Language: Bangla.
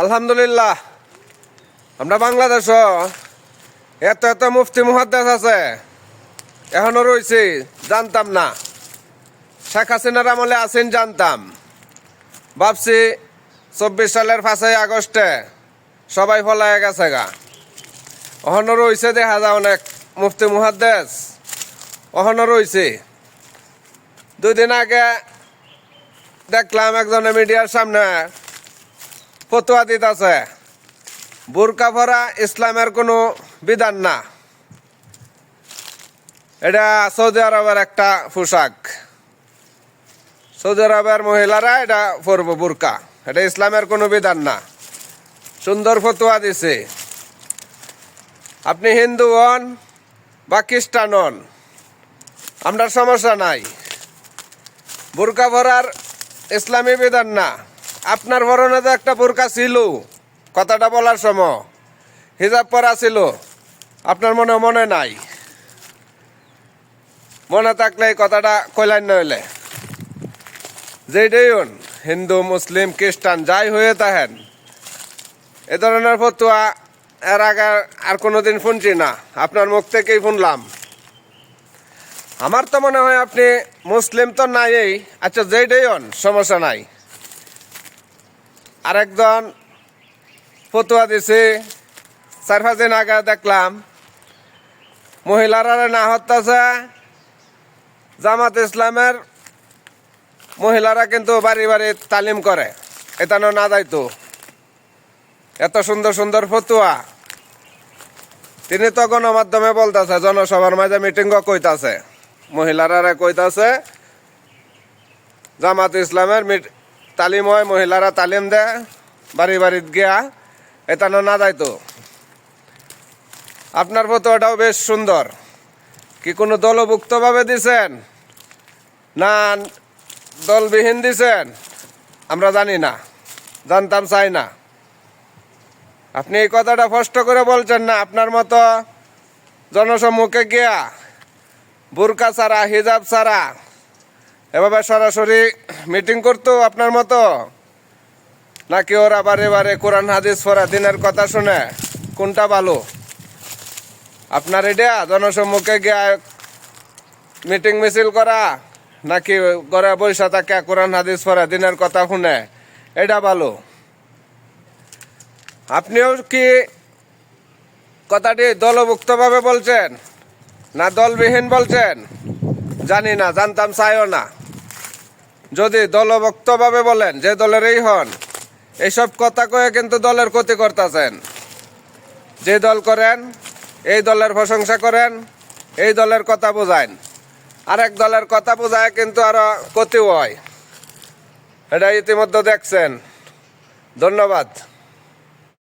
আলহামদুলিল্লাহ। আমরা বাংলাদেশ এত এত মুফতি মুহাদ্দাস আছে, এখনও রয়েছে জানতাম না। শেখ হাসিনার আমলে আছেন, জানতাম। ভাবছি চব্বিশ সালের পাঁচই আগস্টে সবাই ফলায় গেছে গা। অহনো রয়েছে দেখা যায় অনেক মুফতি মুহাদ্দেস, অহনো রয়েছে দুই দিন আগে দেখলাম একজনে মিডিয়ার সামনে ফতোয়া দিতেছে। বোরকা ভরা ইসলামের কোনো বিধান না। এটা সৌদি আরবের একটা পোশাক। সৌদি আরবের মহিলারা এটা পরব বোরকা। এটা ইসলামের কোনো বিধান না। সুন্দর ফতোয়া দিছে। আপনি হিন্দু হন বা খ্রিস্টান হন, আপনার সমস্যা নাই। বোরকা ভরার ইসলামী বিধান না। আপনার ভরণে তো একটা বোরকা ছিল, কথাটা বলার সময় হিজাব পরা ছিল, আপনার মনে মনে নাই। মনে থাকলে এই কথাটা কইলান নইলে যেটাই হন, হিন্দু, মুসলিম, খ্রিস্টান, যাই হয়ে থাকেন, এ ধরনের ফতুয়া এর আগে আর কোনোদিন শুনছি না। আপনার মুখ থেকেই শুনলাম। আমার তো মনে হয় আপনি মুসলিম তো নাই আচ্ছা যেইটাই হন, সমস্যা নাই। আরেকজন ফতুয়া দিছে। চার পাঁচ দিন আগে দেখলাম। মহিলারা না হত্যাছে। জামাত ইসলামের মহিলারা কিন্তু বাড়ি বাড়ি তালিম করে। এতানো না যাইতো। এত সুন্দর সুন্দর ফতুয়া। তিনি তো গণমাধ্যমে বলতেছে, জনসভার মাঝে মিটিংও কইতাছে। মহিলারা কইতাছে, জামাত ইসলামের তালিম হয় মহিলারা তালিম দেয় বাড়ি বাড়িত গিয়া এতানো না যাইতো আপনার মতো ফটোটাও বেশ সুন্দর। কি কোনো দলভুক্তভাবে দিছেন? না, দলবিহীন দিছেন? আমরা জানি না, জানতাম চাই না। আপনি এই কথাটা স্পষ্ট করে বলছেন না, আপনার মতো জনসম্মুখে গিয়া, বুরকা ছাড়া, হিজাব ছাড়া এভাবে সরাসরি মিটিং করতো আপনার মতো? নাকি ওরা বারে বারে কোরআন, হাদিস পড়া, দিনের কথা শুনে কোনটা ভালো? আপনার এটা জনসম্মুখে গিয়া মিটিং মিছিল করা? নাকি ঘরে বৈশা থাকে কোরআন, হাদিস পড়া, দিনের কথা শুনে? এটা ভালো। আপনিও কি কথাটি দলভুক্তভাবে বলছেন? না দলবিহীন বলছেন? জানি না, জানতাম, চাইও না। যদি দলভক্তভাবে বলেন যে দলেরই হন এইসব কথা কয়ে কিন্তু দলের ক্ষতি করতেছেন। যে দল করেন, এই দলের প্রশংসা করেন, এই দলের কথা বোঝায় আরেক দলের কথা বোঝায় কিন্তু আরও ক্ষতি হয়। এটা ইতিমধ্যে দেখছেন। ধন্যবাদ।